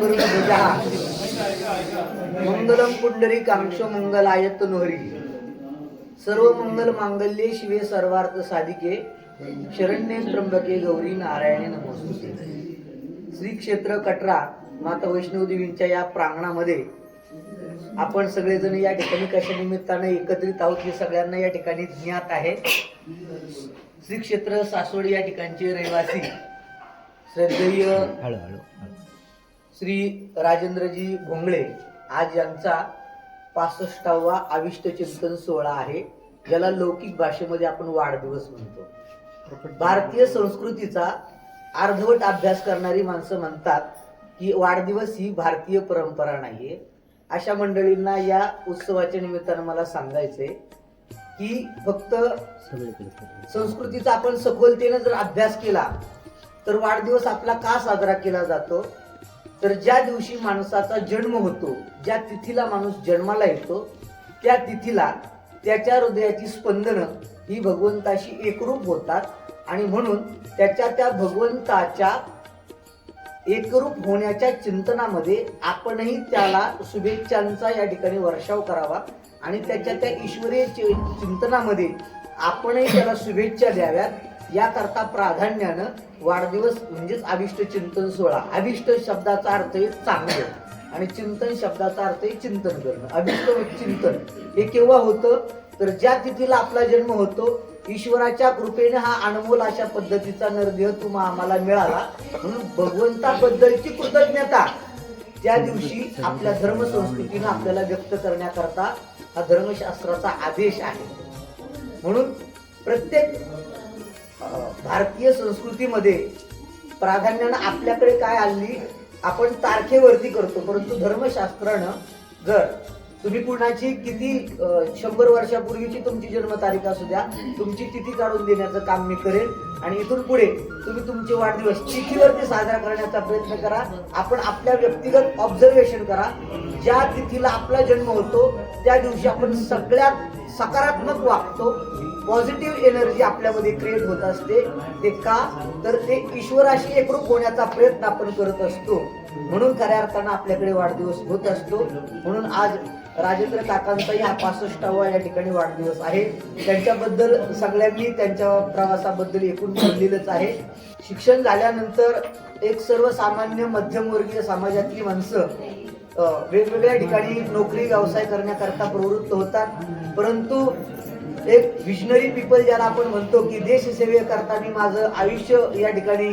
गरुडध्वजः मंगलम पुंडरी कांक्ष मंगलायत नोहरी. सर्व मंगल मांगल्ये शिवे सर्वार्थ साधिके. शरण्ये त्र्यंबके गौरी नारायणे नमोस्तुते. श्री क्षेत्र कटरा माता वैष्णव देवींच्या या प्रांगणामध्ये आपण सगळेजण या ठिकाणी कशा निमित्तानं एकत्रित आहोत हे सगळ्यांना या ठिकाणी ज्ञात आहे. श्री क्षेत्र सासवड या ठिकाणचे रहिवासी श्रद्धेय श्री राजेंद्रजी भोंगळे आज यांचा पासष्टावा आविष्ट चिंतन सोहळा आहे. ज्याला लौकिक भाषेमध्ये आपण वाढदिवस म्हणतो. भारतीय संस्कृतीचा अर्धवट अभ्यास करणारी माणसं म्हणतात की वाढदिवस ही भारतीय परंपरा नाहीये. अशा मंडळींना या उत्सवाच्या निमित्तानं मला सांगायचंय की फक्त संस्कृतीचा आपण सखोलतेनं जर अभ्यास केला तर वाढदिवस आपला का साजरा केला जातो? तर ज्या दिवशी माणसाचा जन्म होतो ज्या तिथीला माणूस जन्माला येतो त्या तिथीला त्याच्या हृदयाची स्पंदनं ही भगवंताशी एकरूप होतात आणि म्हणून त्याच्या त्या भगवंताच्या एकरूप होण्याच्या चिंतनामध्ये आपणही त्याला शुभेच्छांचा या ठिकाणी वर्षाव करावा आणि त्याच्या त्या ईश्वरीय चिंतनामध्ये आपणही त्याला शुभेच्छा द्याव्यात. याकरता प्राधान्यानं वाढदिवस म्हणजेच अभिष्ट चिंतन सोहळा. अभिष्ट शब्दाचा अर्थ आहे चांगलं. आणि चिंतन शब्दाचा अर्थ आहे चिंतन करणं. अभिष्ट चिंतन हे केव्हा होतं? तर ज्या तिथीला आपला जन्म होतो ईश्वराच्या कृपेने हा अनमोल अशा पद्धतीचा नरदेह तुम्हा आम्हाला मिळाला. म्हणून भगवंताबद्दलची कृतज्ञता त्या दिवशी आपल्या धर्मसंस्कृतीनं आपल्याला व्यक्त करण्याकरता हा धर्मशास्त्राचा आदेश आहे. म्हणून प्रत्येक भारतीय संस्कृतीमध्ये प्राधान्यानं आपल्याकडे काय आणली आपण तारखेवरती करतो परंतु धर्मशास्त्रानं जर तुम्ही कुणाची किती शंभर वर्षापूर्वीची तुमची जन्मतारीख असू द्या तुमची तिथी काढून देण्याचं काम मी करेन आणि इथून पुढे तुम्ही तुमचे वाढदिवस तिथीवरती साजरा करण्याचा प्रयत्न करा. आपण आपल्या व्यक्तिगत ऑब्झर्वेशन करा. ज्या तिथीला आपला जन्म होतो त्या दिवशी आपण सगळ्यात सकारात्मक वागतो. पॉझिटिव्ह एनर्जी आपल्यामध्ये क्रिएट होत असते. ते का? तर ते ईश्वराशी एकरूप होण्याचा प्रयत्न आपण करत असतो. म्हणून खऱ्या अर्थानं आपल्याकडे वाढदिवस होत असतो. म्हणून आज राजेंद्र काकांचाही हा पासष्टावा या ठिकाणी वाढदिवस आहे. त्यांच्याबद्दल सगळ्यांनी त्यांच्या प्रवासाबद्दल एकूण बोललेलंच आहे. शिक्षण झाल्यानंतर एक सर्वसामान्य मध्यमवर्गीय समाजातली माणसं वेगवेगळ्या ठिकाणी नोकरी व्यवसाय करण्याकरता प्रवृत्त होतात. परंतु एक विजनरी पीपल ज्याला आपण म्हणतो की देशसेवेकरता मी माझं आयुष्य या ठिकाणी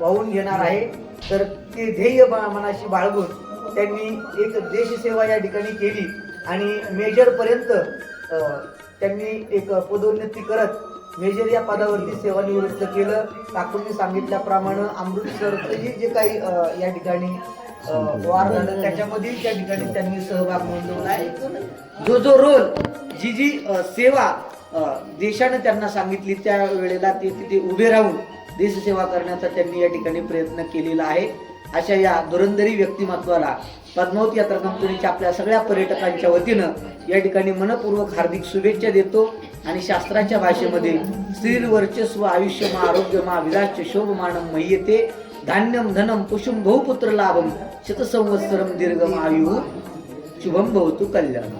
वाहून घेणार आहे. तर ते ध्येय मनाशी बाळगून त्यांनी एक देशसेवा या ठिकाणी केली. आणि मेजर पर्यंत त्यांनी एक पदोन्नती करत मेजर या पदावरती सेवानिवृत्त केलं. काकूंनी सांगितल्याप्रमाणे अमृतसरचंही जे जे काही या ठिकाणी वार झालं. त्याच्यामध्ये त्या ठिकाणी त्यांनी सहभाग नोंदवला. आहे जो जो रोल जी जी सेवा देशाने देशानं त्यांना सांगितली त्या वेळेला ते तिथे उभे राहून देशसेवा करण्याचा त्यांनी या ठिकाणी प्रयत्न केलेला आहे. अशा या धुरंधरी व्यक्तिमत्वाला पद्मावत यात्रा कंपनीच्या आपल्या सगळ्या पर्यटकांच्या वतीनं या ठिकाणी मनपूर्वक हार्दिक शुभेच्छा देतो आणि शास्त्राच्या भाषेमध्ये स्त्री वर्चस्व आयुष्य मा आरोग्य मा विराज शोभमानम मय्यते धान्यम धनम कुशुम बहुपुत्र लाभम शतसंवत्सरम दीर्घम आयु शुभम भवतु कल्याण